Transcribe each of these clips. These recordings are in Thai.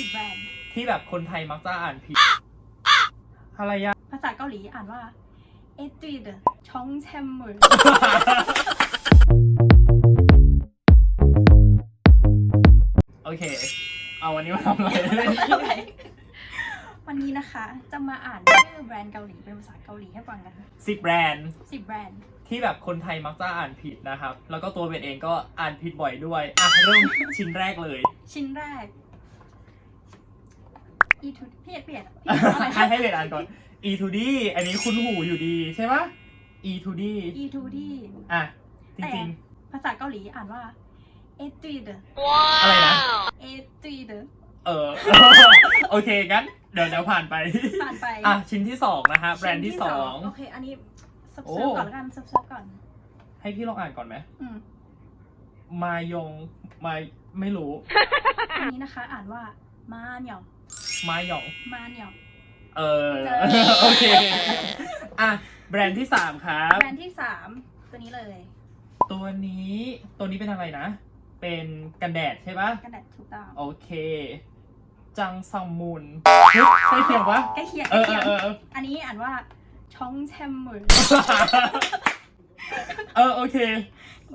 สิบแบรนด์ ที่แบบคนไทยมักจะอ่านผิดอะไรอะภาษาเกาหลีอ่านว่าเอตุยเดชองแชมมือโอเค เอาวันนี้มาทำอะไร วันนี้นะคะ จะมาอ่านชื่อแบรนด์เกาหลีเป็นภาษาเกาหลีให้ฟังกันสิบแบรนด์สิบแบรนด์ ที่แบบคนไทยมักจะอ่านผิดนะครับ แล้วก็ตัวเบนเองก็อ่านผิดบ่อยด้วย อะเริ่มชิ้นแรกเลย ชิ้นแรก อีทูเพียดเพียดพี่อะไรให้ให้เบนอ่านก่อน e to d อันนี้คุณหูอยู่ดีใช่ปะ e to d อีทูดีอะ จริง ภาษาเกาหลีอ่านว่าเอตุยเดๆอะไรนะ เอตุยเดเออ โอเคงั้น เดี๋ยวเดี๋ยวผ่านไป ผ่านไปอะ ชิ้นที่สองนะฮะ แบรนด์ที่สอง โอเคอันนี้เซิร์ฟโอ้ๆก่อนแล้วกันเซิร์ฟๆก่อน ให้พี่ลองอ่านก่อนไหม อืมมายง มา ไม่รู้ อันนี้นะคะ อ่านว่ามาเหนียว มายอง มาเหนียวเออ เจอ โอเค อะ แบรนด์ที่สามครับ แบรนด์ที่สามตัวนี้เลย ตัวนี้ ตัวนี้เป็นอะไรนะ เป็นกันแดดใช่ปะกันแดดถูกต้องโอเค จังซังมุนเฮ้ยใช่เขียนปะใกล้เคียงเอใกล้อเอเคีอยงเออเออ อันนี้อ่านว่าช่องแชมมือเออโอเค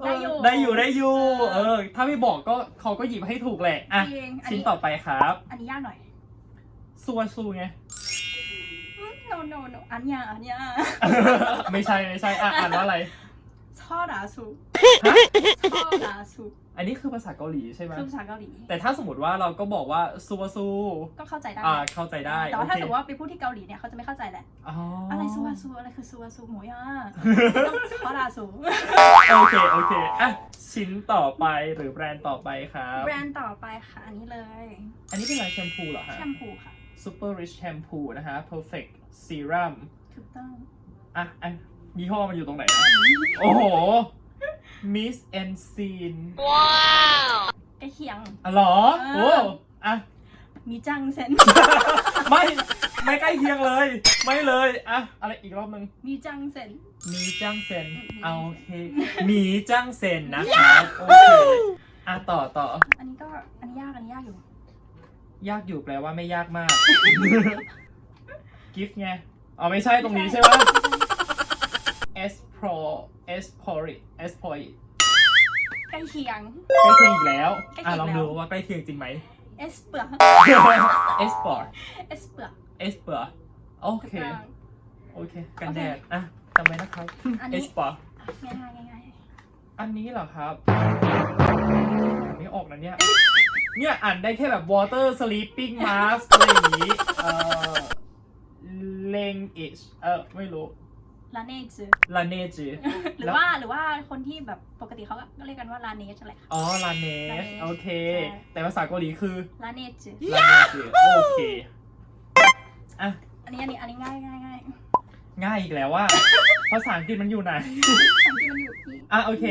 ได้อยู่ได้อยู่ได้อยู่ เอเอออ ถ้าไม่บอกก็เขาก็หยิบให้ถูกแหละ อะ จริงอันชิ้นนี้ต่อไปครับ อันนี้ยากหน่อย ซัวซูไงโนโนโนอันยาอันยาไม่ใช่ไม่ใช่อะอ่านว่าอะไร ช่อดาซูฮะช่อดาซูอันนี้คือภาษาเกาหลีใช่ไหม คือภาษาเกาหลี แต่ถ้าสมมติว่าเราก็บอกว่าซัวซูก็เข้าใจได้ อ่าเข้าใจได้แต่ว่าถ้าโอเคสมมติว่าไปพูดที่เกาหลีเนี่ยเขาจะไม่เข้าใจแหละ อ๋ออะอะไรซูวาซูอะไรคือซูวาซูหมูย่าต้องช่อดาซูโอเคโอเคอะชิ้นต่อไปหรือแบรนด์ต่อไปครับ แบรนด์ต่อไปค่ะอันนี้เลย อันนี้เป็นอะไรแชมพูเหรอฮะ แชมพูค่ะ Super Rich Shampoo นะฮะ Perfect Serum ถูกต้อง อะอะยี่ห้อมันอยู่ตรงไหนนะโอ้โห Miss and Scene ใกล้เคียง อ๋อเหรอเออโอ้อะ มีจังเซน ไม่ ไม่ใกล้เคียงเลย ไม่เลย อะ อะไรอีกรอบนึง มีจังเซน มีจ้างเซนอืมเอาโอเค มีจ้างเซนนะครับโอเค อะ ต่อต่อ อันนี้ก็ อันนี้ยาก อันนี้ยากอยู่ ยากอยู่แปลว่าไม่ยากมากกิฟต์ไงอ๋อไม่ใช่ตรงนี้ใช่ไหม S Pro S Pro S Pro ใกล้เคียง ใกล้เคียงอีกแล้วใกล้เคีอะยงลองแล้วดูว่าใกล้เคียงจริงไหม เอสเปลือก S Pro S เปลือก S Pro โอเคถูกต้องโอเค กันแดด อะจำไว้นะครับ อันนี้ S Pro ง่ายง่ายง่ายง่ายอันนี้เหรอครับอ่านไม่ออกนะเนี่ย เนี่ยอ่านได้แค่แบบ water sleeping mask อะไรอย่างงี้เอ่อ language เออไม่รู้ลาเนจ laneige หรือว่าหรือว่าคนที่แบบปกติเขาก็เรียกกันว่าลาเนจอะไรค่ะอ๋อ laneige laneige โอเคใช่แต่ภาษาเกาหลีคือลาเนจ laneige โอเคอะอันนี้อันนี้อันนี้ง่ายง่ายง่ายง่ายอีกแล้วว่าภาษาอังกฤษมันอยู่ไหนสังที่มันอยู่ที่อะโอเค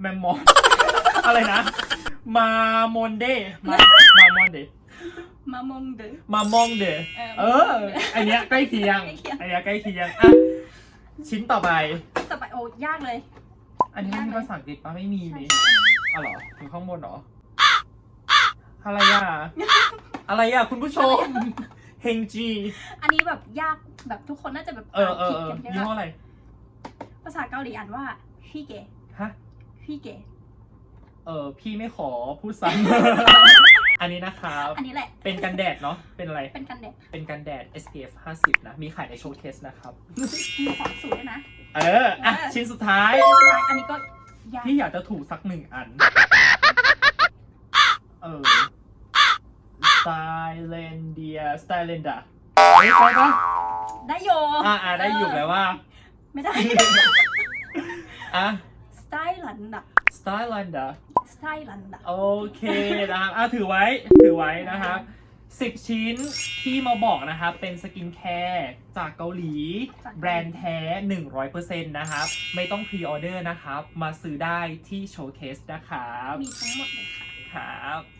แมมมอนอะไรนะ มามอนเดมามามอนเดมามงเดอมามองเดเออเอออันเนี้ยใกล้เคียงใกล้เคียงอันเนี้ยใกล้เคียงอะชิ้นต่อไปต่อไปโอ้ยากเลย อันนี้มันมีภาษาอังกฤษปะไม่มีใช่นี่อ๋อเหรออยู่ข้างบนเหรออะไรอะอะไรอะคุณผู้ชมเฮงจี อันนี้แบบยากแบบทุกคนน่าจะแบบเออเออผิดเออกันใช่ยี่ห้อปะอะไร ภาษาเกาหลีอ่านว่าพี่เก๋ฮะพี่เก๋ เออพี่ไม่ขอพูดซ้ำ อันนี้นะครับ อันนี้แหละ เป็นกันแดดเนาะ เป็นอะไร เป็นกันแดด เป็นกันแดด SPF 50 นะ มีขายในโชว์เคสนะครับ มีของสูตรด้วยนะ เออ อะ เออ ชิ้นสุดท้ายอันสุดท้าย อันนี้ก็ยากพี่อยากจะถูกสักหนึ่งอัน เออ Stylendia Stylendia เฮ้ยไปปะได้โยอะอะได้อยู่แล้วว่า ไม่ได้ อะ สไตล์ลันดะ Stylendia สไตล์ลันดะโอเคนะครับอะถือไว้ถือไว้นะครับสิบชิ้นที่มาบอกนะครับ เป็นสกินแคร์จากเกาหลี แบรนด์แท้ 100%นะครับ ไม่ต้องพรีออเดอร์นะครับ มาซื้อได้ที่โชว์เคสนะครับ มีทั้งหมดเลยค่ะ ครับ